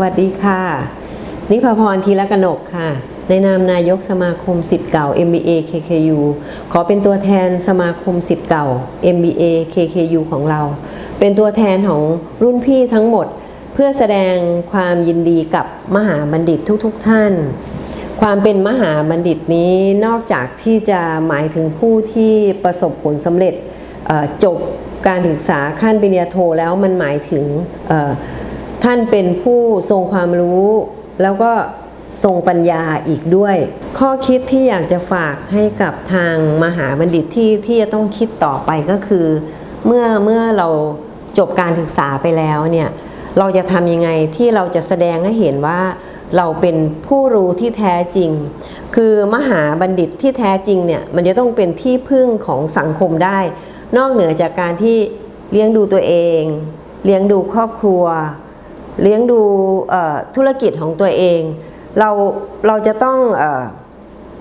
วัสดีค่ะ นิพพรธีรกนกค่ะ ในนามนายกสมาคมสิทธิ์เก่า MBA KKU ขอเป็นตัวแทนสมาคมสิทธิ์เก่า MBA KKU ของเรา เป็นตัวแทนของรุ่นพี่ทั้งหมด เพื่อแสดงความยินดีกับมหาบัณฑิตทุกๆทท่าน ความเป็นมหาบัณฑิตนี้นอกจากที่จะหมายถึงผู้ที่ประสบผลสำเร็จจบการศึกษาขั้นปริญญาโทแล้วมันหมายถึง ท่านเป็นผู้ทรงความรู้ แล้วก็ทรงปัญญาอีกด้วย ข้อคิดที่อยากจะฝากให้กับทางมหาบัณฑิตที่ที่จะต้องคิดต่อไปก็คือ เมื่อเมื่อเราจบการศึกษาไปแล้วเนี่ยเราจะทำยังไงที่เราจะแสดงให้เห็นว่าเราเป็นผู้รู้ที่แท้จริง คือมหาบัณฑิตที่แท้จริงเนี่ยมันจะต้องเป็นที่พึ่งของสังคมได้ นอกเหนือจากการที่เลี้ยงดูตัวเอง เลี้ยงดูครอบครัว เลี้ยงดูธุรกิจของตัวเอง เราเราจะต้องอ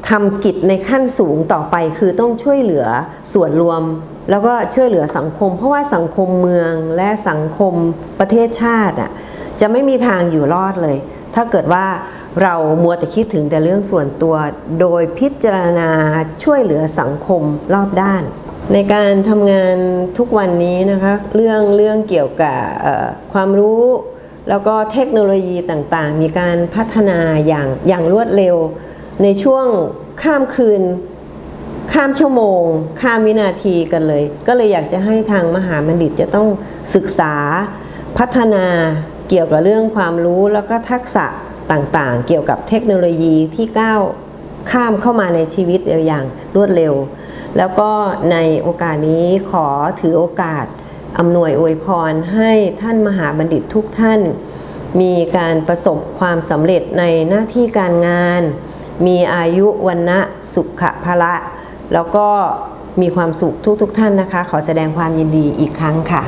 ทำกิจในขั้นสูงต่อไปคือต้องช่วยเหลือส่วนรวม แล้วก็ช่วยเหลือสังคม เพราะว่าสังคมเมืองและสังคมประเทศชาติอะจะไม่มีทางอยู่รอดเลย ถ้าเกิดว่าเรามัวแต่คิดถึงแต่เรื่องส่วนตัว โดยพิจารณาช่วยเหลือสังคมรอบด้าน ในการทำงานทุกวันนี้นะคะเรื่องเรื่องเกี่ยวกับความรู้ แล้วก็เทคโนโลยีต่างๆ มีการพัฒนาอย่างอย่างรวดเร็ว ในช่วงข้ามคืน ข้ามชั่วโมง ข้ามวินาทีกันเลย ก็เลยอยากจะให้ทางมหาบัณฑิตจะต้องศึกษาพัฒนาเกี่ยวกับเรื่องความรู้แล้วก็ทักษะต่างๆ เกี่ยวกับเทคโนโลยีที่ก้าวข้ามเข้ามาในชีวิตอย่างรวดเร็ว แล้วก็ในโอกาสนี้ขอถือโอกาส อำนวยอวยพรให้ท่านมหาบัณฑิตทุกท่าน มีการประสบความสำเร็จในหน้าที่การงาน มีอายุวันนะสุขภละ แล้วก็มีความสุขทุกๆทท่านนะคะ ขอแสดงความยินดีอีกครั้งค่ะ